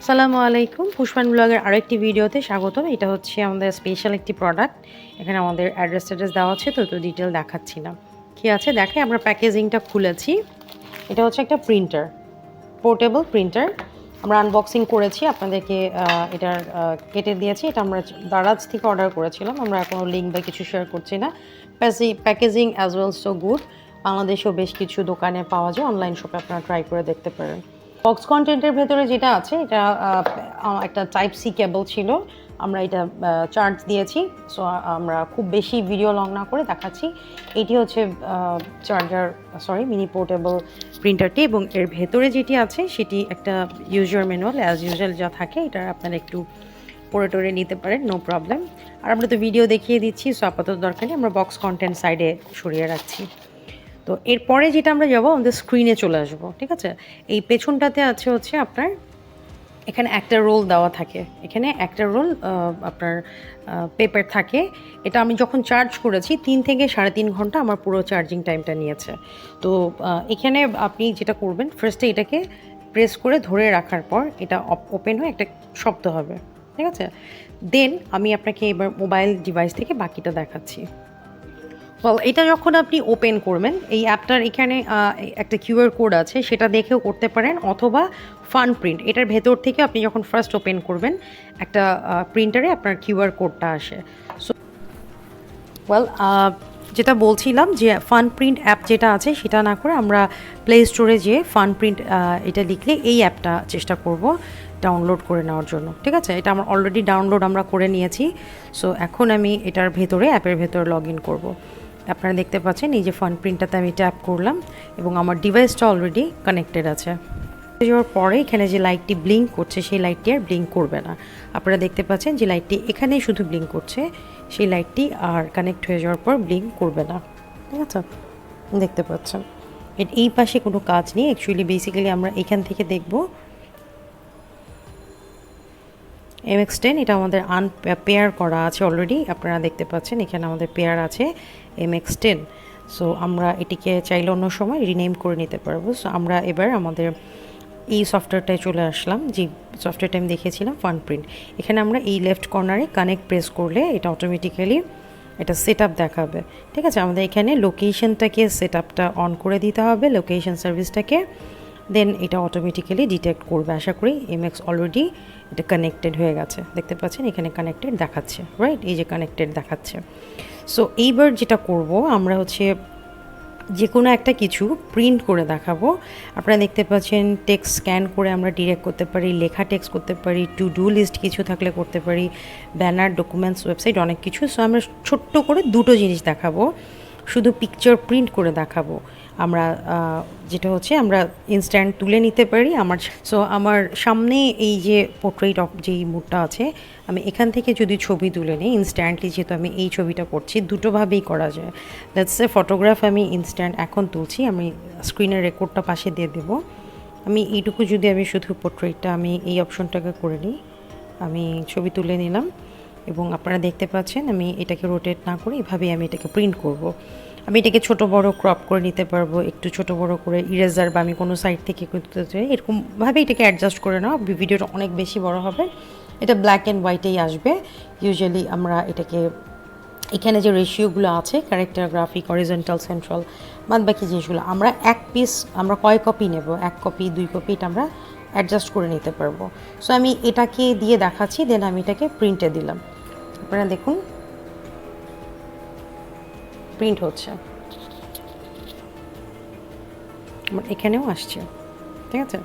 আসসালামু আলাইকুম। পুষ্পান ব্লগের আরেকটি ভিডিওতে স্বাগতম। এটা হচ্ছে আমাদের স্পেশাল একটি প্রোডাক্ট এখানে আমাদের অ্যাড্রেস ট্যাড্রেস দেওয়া আছে, তো তো ডিটেল দেখাচ্ছি না। কী আছে? দেখে আমরা প্যাকেজিংটা খুলেছি। এটা হচ্ছে একটা প্রিন্টার পোর্টেবল প্রিন্টার আমরা আনবক্সিং করেছি, আপনাদেরকে এটার কেটে দিয়েছি। এটা আমরা দারাজ থেকে অর্ডার করেছিলাম। আমরা কোনো লিঙ্ক বা কিছু শেয়ার করছি না। Packaging as well so good বাংলাদেশেও বেশ কিছু দোকানে পাওয়া যায়। অনলাইন শপে আপনারা ট্রাই করে দেখতে পারেন। বক্স কন্টেন্টের ভেতরে যেটা আছে, এটা একটা টাইপ সি কেবল ছিল। আমরা এটা চার্জ দিয়েছি। সো আমরা খুব বেশি ভিডিও লং না করে দেখাচ্ছি। এটি হচ্ছে চার্জার সরি মিনি পোর্টেবল প্রিন্টারটি এবং এর ভেতরে যেটি আছে, সেটি একটা ইউজার ম্যানুয়াল অ্যাজ ইউজুয়াল যা থাকে, এটা আপনারা একটু পড়ে টরে নিতে পারেন নো প্রবলেম আর আমরা তো ভিডিও দেখিয়ে দিচ্ছি সো আপাতত দরকার নেই, আমরা বক্স কন্টেন্ট সাইডে সরিয়ে রাখছি। তো এরপরে যেটা আমরা যাব, আমাদের স্ক্রিনে চলে আসব, ঠিক আছে? এই পেছনটাতে আছে হচ্ছে আপনার, এখানে একটা রোল দেওয়া থাকে। এখানে একটা রোল আপনার পেপার থাকে। এটা আমি যখন চার্জ করেছি, তিন থেকে সাড়ে তিন ঘণ্টা আমার পুরো চার্জিং টাইমটা নিয়েছে। তো এখানে আপনি যেটা করবেন ফার্স্টে এটাকে প্রেস করে ধরে রাখার পর এটা ওপেন হয়ে একটা শব্দ হবে, ঠিক আছে? দেন আমি আপনাকে এবার মোবাইল ডিভাইস থেকে বাকিটা দেখাচ্ছি। ওয়েল এটা যখন আপনি ওপেন করবেন, এই অ্যাপটার এখানে একটা কিউআর কোড আছে, সেটা দেখেও করতে পারেন অথবা ফান প্রিন্ট এটার ভেতর থেকে আপনি যখন ফার্স্ট ওপেন করবেন, একটা প্রিন্টারে আপনার কিউআর কোডটা আসে। সো ওয়েল যেটা বলছিলাম যে ফান প্রিন্ট অ্যাপ যেটা আছে, সেটা না করে আমরা প্লে স্টোরে যেয়ে ফান প্রিন্ট এটা লিখলে এই অ্যাপটা চেষ্টা করব ডাউনলোড করে নেওয়ার জন্য। ঠিক আছে? এটা আমার অলরেডি ডাউনলোড আমরা করে নিয়েছি। সো এখন আমি এটার ভেতরে, অ্যাপের ভেতরে লগ ইন করব। আপনারা দেখতে পাচ্ছেন, এই যে ফান প্রিন্টটাতে আমি ট্যাপ করলাম এবং আমার ডিভাইসটা অলরেডি কানেক্টেড আছে। যাওয়ার পরে এখানে যে লাইটটি ব্লিঙ্ক করছে, সেই লাইটটি আর ব্লিঙ্ক করবে না। আপনারা দেখতে পাচ্ছেন যে লাইটটি এখানেই শুধু ব্লিঙ্ক করছে, সেই লাইটটি আর কানেক্ট হয়ে যাওয়ার পর ব্লিঙ্ক করবে না। ঠিক আছে? দেখতে পাচ্ছেন। এই পাশে কোনো কাজ নেই। অ্যাকচুয়ালি বেসিক্যালি আমরা এখান থেকে দেখব এম এক্স টেন এটা আমাদের আন পেয়ার করা আছে অলরেডি আপনারা দেখতে পাচ্ছেন, এখানে আমাদের পেয়ার আছে এম এক্স টেন সো আমরা এটিকে চাইলে অন্য সময় রিনেম করে নিতে পারব। সো আমরা এবার আমাদের এই সফটওয়্যারটায় চলে আসলাম, যে সফটওয়্যারটা আমি দেখিয়েছিলাম ফান প্রিন্ট এখানে আমরা এই লেফট কর্নারে কানেক্ট প্রেস করলে এটা অটোমেটিক্যালি এটা সেট দেখাবে। ঠিক আছে? আমাদের এখানে লোকেশনটাকে সেট অন করে দিতে হবে লোকেশন সার্ভিসটাকে দেন এটা অটোমেটিক্যালি ডিটেক্ট করবে। আশা করি এমএক্স অলরেডি এটা কানেক্টেড হয়ে গেছে। দেখতে পাচ্ছেন, এখানে কানেক্টেড দেখাচ্ছে রাইট এই যে কানেক্টেড দেখাচ্ছে। সো এইবার যেটা করব, আমরা হচ্ছে যে কোনো একটা কিছু প্রিন্ট করে দেখাবো। আপনারা দেখতে পাচ্ছেন টেক্সট স্ক্যান করে আমরা ডিরেক্ট করতে পারি, লেখা টেক্সট করতে পারি টু ডু লিস্ট কিছু থাকলে করতে পারি ব্যানার ডকুমেন্টস ওয়েবসাইট অনেক কিছু। সো আমরা ছোট্ট করে দুটো জিনিস দেখাবো। শুধু পিকচার প্রিন্ট করে দেখাবো। আমরা যেটা হচ্ছে আমরা ইনস্ট্যান্ট তুলে নিতে পারি। আমার সো আমার সামনে এই যে পোর্ট্রেট অফ যেই মুডটা আছে, আমি এখান থেকে যদি ছবি তুলে নিই ইনস্ট্যান্টলি যেহেতু আমি এই ছবিটা করছি দুটোভাবেই করা যায়। লেটস এ ফটোগ্রাফ আমি ইনস্ট্যান্ট এখন তুলছি, আমি স্ক্রিনের রেকর্ডটা পাশে দিয়ে দেবো। আমি এইটুকু যদি আমি শুধু পোর্ট্রেটটা আমি এই অপশনটাকে করে নিই, আমি ছবি তুলে নিলাম এবং আপনারা দেখতে পাচ্ছেন, আমি এটাকে রোটেট না করে এভাবেই আমি এটাকে প্রিন্ট করব। আমি এটাকে ছোট বড় ক্রপ করে নিতে পারব, একটু ছোট বড় করে ইরেজার বা আমি কোনো সাইড থেকে করতে চাই, এরকমভাবে এটাকে অ্যাডজাস্ট করে নাও, ভিডিওটা অনেক বেশি বড় হবে। এটা ব্ল্যাক অ্যান্ড হোয়াইটেই আসবে। ইউজুয়ালি আমরা এটাকে, এখানে যে রেশিওগুলো আছে ক্যারেক্টার গ্রাফিক অরিজেন্টাল সেন্ট্রাল বাদ বাকি জিনিসগুলো, আমরা এক পিস আমরা কয় কপি নেব? এক কপি দুই কপি এটা আমরা অ্যাডজাস্ট করে নিতে পারব। সো আমি এটাকে দিয়ে দেখাচ্ছি দেন আমি এটাকে প্রিন্টে দিলাম। আপনারা দেখুন প্রিন্ট হচ্ছে। আমার এখানেও আসছে, ঠিক আছে?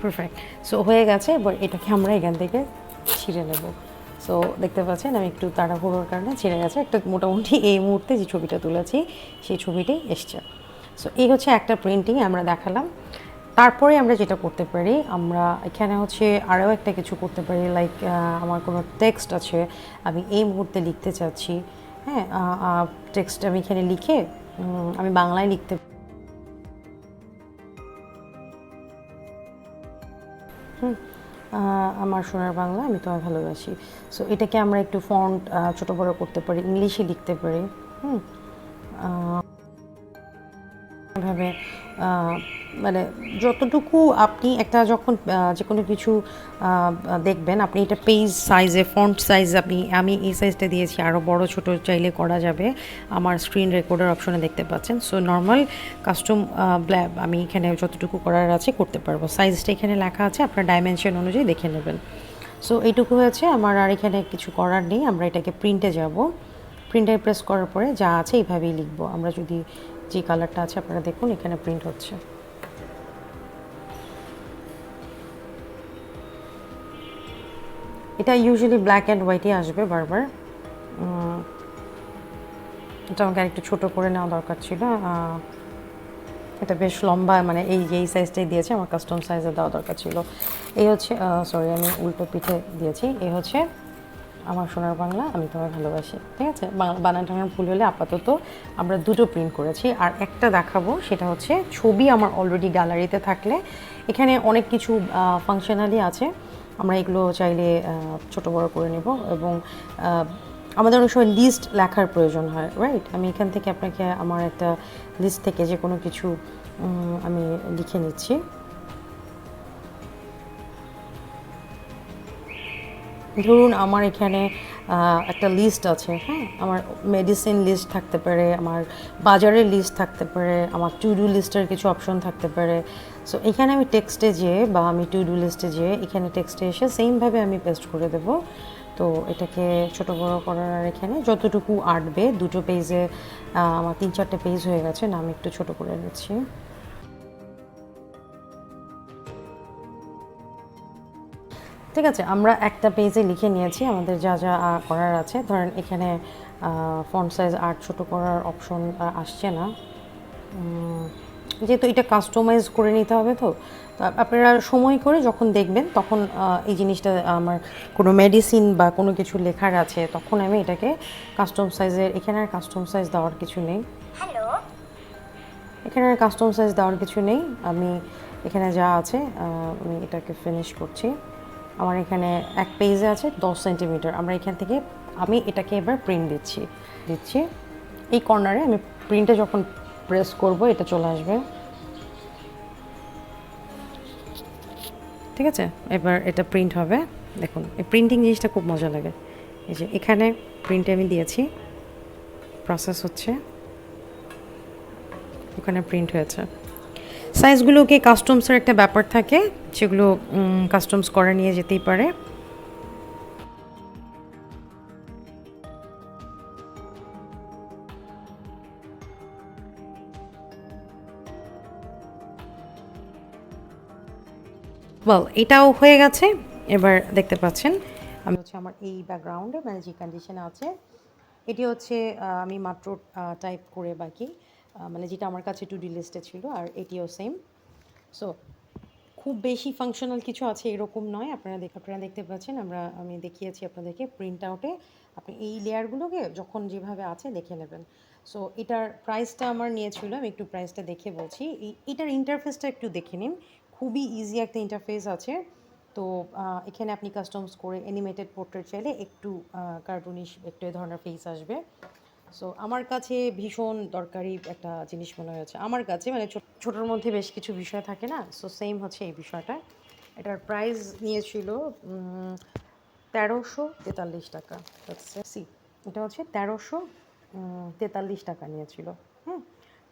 পারফেক্ট সো হয়ে গেছে, এবার এটাকে আমরা এখান থেকে ছিঁড়ে নেব। সো দেখতে পাচ্ছেন, আমি একটু তাড়াহুড়োর কারণে ছিঁড়ে গেছে। একটা মোটামুটি এই মুহূর্তে যে ছবিটা তুলেছি, সেই ছবিটাই এসছে। সো এই হচ্ছে একটা প্রিন্টিং আমরা দেখালাম। তারপরে আমরা যেটা করতে পারি, আমরা এখানে হচ্ছে আরও একটা কিছু করতে পারি লাইক আমার কোনো টেক্সট আছে, আমি এই মুহূর্তে লিখতে চাচ্ছি। হ্যাঁ টেক্সট আমি এখানে লিখে আমি বাংলায় লিখতে আমার সোনার বাংলা, আমি তোমায় ভালোবাসি। সো এটাকে আমরা একটু ফন্ট ছোট বড় করতে পারি, ইংলিশে লিখতে পারি। হুম আহ, মানে যতটুকু আপনি একটা যখন যে কোনো কিছু দেখবেন আপনি এটা পেজ সাইজে ফন্ট সাইজ আপনি আমি এই সাইজটা দিয়েছি আরও বড় ছোট চাইলে করা যাবে। আমার স্ক্রিন রেকর্ডার অপশনে দেখতে পাচ্ছেন। সো নর্মাল কাস্টম ব্ল্যাব আমি এখানে যতটুকু করার আছে করতে পারব। সাইজটা এখানে লেখা আছে আপনার ডাইমেনশন অনুযায়ী দেখে নেবেন। সো এইটুকু হয়েছে আমার আর এখানে কিছু করার নেই আমরা এটাকে প্রিন্টে যাব। প্রিন্টে প্রেস করার পরে যা আছে এইভাবেই লিখব। আমরা যদি যে কালারটা আছে আপনারা দেখুন, এখানে প্রিন্ট হচ্ছে। এটা ইউজুয়ালি ব্ল্যাক অ্যান্ড হোয়াইটই আসবে বারবার। এটা আমাকে একটু ছোটো করে নেওয়া দরকার ছিল। এটা বেশ লম্বা মানে এই এই সাইজটাই দিয়েছে, আমার কাস্টম সাইজে দেওয়া দরকার ছিল। এই হচ্ছে সরি আমি উল্টো পিঠে দিয়েছি। এই হচ্ছে আমার সোনার বাংলা, আমি তোমায় ভালোবাসি। ঠিক আছে? বাংলা বানান টানান ভুল হলে আপাতত আমরা দুটো প্রিন্ট করেছি। আর একটা দেখাবো, সেটা হচ্ছে ছবি আমার অলরেডি গ্যালারিতে থাকলে। এখানে অনেক কিছু ফাংশনালি আছে। আমরা এগুলো চাইলে ছোট বড় করে নেব এবং আমাদের অনেক সময় লিস্ট লেখার প্রয়োজন হয় রাইট আমি এখান থেকে আপনাকে আমার একটা লিস্ট থেকে যে কোনো কিছু আমি লিখে নিচ্ছি। ধরুন আমার এখানে একটা লিস্ট আছে হ্যাঁ? আমার মেডিসিন লিস্ট থাকতে পারে, আমার বাজারের লিস্ট থাকতে পারে, আমার টু ডু লিস্টের কিছু অপশন থাকতে পারে। সো এখানে আমি টেক্সটে যেয়ে বা আমি টু ডু লিস্টে যেয়ে এখানে টেক্সটে এসে সেমভাবে আমি পেস্ট করে দেবো। তো, এটাকে ছোট বড় করার আর এখানে যতটুকু আটবে, দুটো পেজে আমার তিন চারটে পেজ হয়ে গেছে না আমি একটু ছোট করে নিচ্ছি। ঠিক আছে আমরা একটা পেজে লিখে নিয়েছি আমাদের যা যা করার আছে। ধরেন এখানে ফন্ট সাইজ আর্ট ছোট করার অপশন আসছে না। যেহেতু এটা কাস্টমাইজ করে নিতে হবে তো আপনারা সময় করে যখন দেখবেন তখন এই জিনিসটা আমার কোনো মেডিসিন বা কোনো কিছু লেখার আছে তখন আমি এটাকে কাস্টম সাইজের এখানে আর কাস্টম সাইজ দেওয়ার কিছু নেই। এখানে আর কাস্টম সাইজ দেওয়ার কিছু নেই। আমি এখানে যা আছে আমি এটাকে ফিনিশ করছি। আমার এখানে এক পেজে আছে দশ সেন্টিমিটার আমরা এখান থেকে আমি এটাকে এবার প্রিন্ট দিচ্ছি। দিচ্ছি। এই কর্নারে আমি প্রিন্টে যখন প্রেস করব, এটা চলে আসবে। ঠিক আছে? এবার এটা প্রিন্ট হবে। দেখুন, এই প্রিন্টিং জিনিসটা খুব মজা লাগে। এই যে এখানে প্রিন্টে আমি দিয়েছি। প্রসেস হচ্ছে। ওখানে প্রিন্ট হয়েছে। সাইজগুলোকে কাস্টমসের একটা ব্যাপার থাকে, যেগুলো কাস্টমস করে নিয়ে যেতেই পারে। ওয়েল এটাও হয়ে গেছে। এবার দেখতে পাচ্ছেন, আমি হচ্ছে আমার এই ব্যাকগ্রাউন্ডে মানে যে কন্ডিশনে আছে, এটি হচ্ছে আমি মাত্র টাইপ করে বাকি। মানে যেটা আমার কাছে টু ডি লিস্টে ছিল, আর এটিও সেম সো খুব বেশি ফাংশনাল কিছু আছে এরকম নয়। আপনারা দেখ, আপনারা দেখতে পাচ্ছেন, আমরা, আমি দেখিয়েছি আপনাদেরকে প্রিন্ট আউটে আপনি এই লেয়ারগুলোকে যখন যেভাবে আছে দেখে নেবেন। সো এটার প্রাইসটা আমার নিয়েছিল, আমি একটু প্রাইসটা দেখে বলছি। এটার ইন্টারফেসটা একটু দেখে নিন। খুবই ইজি একটা ইন্টারফেস আছে। তো এখানে আপনি কাস্টমস করে অ্যানিমেটেড পোর্ট্রেট চাইলে একটু কার্টুনিশ একটু এ ধরনের ফেস আসবে। সো আমার কাছে ভীষণ দরকারি একটা জিনিস মনে হয়েছে। আমার কাছে মানে ছোট- ছোটোর মধ্যে বেশ কিছু বিষয় থাকে না? সো সেম হচ্ছে এই বিষয়টা। এটার প্রাইস নিয়েছিল তেরোশো তেতাল্লিশ টাকা। সি এটা হচ্ছে তেরোশো তেতাল্লিশ টাকা নিয়েছিল। হুম?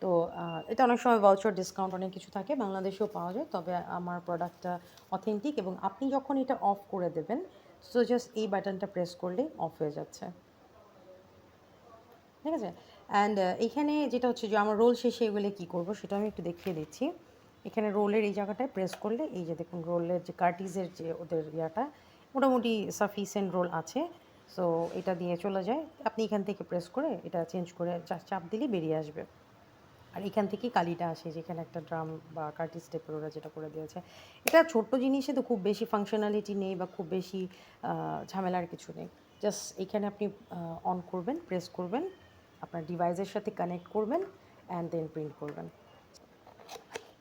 তো এটা অনেক সময় ভাউচার ডিসকাউন্ট অনেক কিছু থাকে, বাংলাদেশেও পাওয়া যায়। তবে আমার প্রোডাক্টটা অথেন্টিক এবং আপনি যখন এটা অফ করে দেবেন সো জাস্ট এই বাটনটা প্রেস করলেই অফ হয়ে যাচ্ছে। ঠিক আছে? অ্যান্ড এখানে যেটা হচ্ছে যে আমার রোল শেষে এগুলো কী করব সেটা আমি একটু দেখিয়ে দিচ্ছি। এখানে রোলের এই জায়গাটায় প্রেস করলে, এই যে দেখুন রোলের যে কার্টিজের যে ওদের ইয়াটা, মোটামুটি সাফিসিয়েন্ট রোল আছে। সো এটা দিয়ে চলে যায়। আপনি এখান থেকে প্রেস করে এটা চেঞ্জ করে চাপ দিলেই বেরিয়ে আসবে। আর এখান থেকেই কালিটা আসে, যেখানে একটা ড্রাম বা কার্টিস টাইপের ওরা যেটা করে দিয়েছে। এটা ছোট্ট জিনিসে তো খুব বেশি ফাংশনালিটি নেই বা খুব বেশি ঝামেলার কিছু নেই। জাস্ট এখানে আপনি অন করবেন প্রেস করবেন। আপনার ডিভাইসের সাথে কানেক্ট করবেন অ্যান্ড দেন প্রিন্ট করবেন।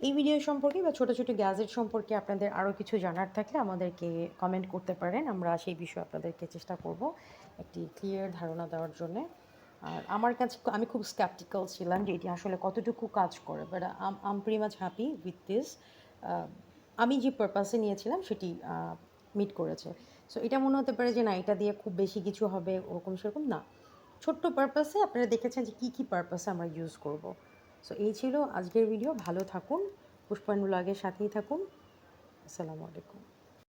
এই ভিডিও সম্পর্কে বা ছোটো ছোটো গ্যাজেট সম্পর্কে আপনাদের আরও কিছু জানার থাকলে আমাদেরকে কমেন্ট করতে পারেন। আমরা সেই বিষয়ে আপনাদেরকে চেষ্টা করব একটি ক্লিয়ার ধারণা দেওয়ার জন্যে। আর আমার কাছে আমি খুব স্ক্যাপটিক্যাল ছিলাম যে এটি আসলে কতটুকু কাজ করে but um pretty much happy with this আমি যে পারপাসে নিয়েছিলাম সেটি মিট করেছে। সো এটা মনে হতে পারে যে না, এটা দিয়ে খুব বেশি কিছু হবে, ওরকম সেরকম না। ছোট্ট পারপাসে আপনারা দেখেছেন যে কী কী পারপাসে আমরা ইউজ করব। সো এই ছিল আজকের ভিডিও ভালো থাকুন পুষ্পায়ন লাগের সাথেই থাকুন। আসসালামু আলাইকুম।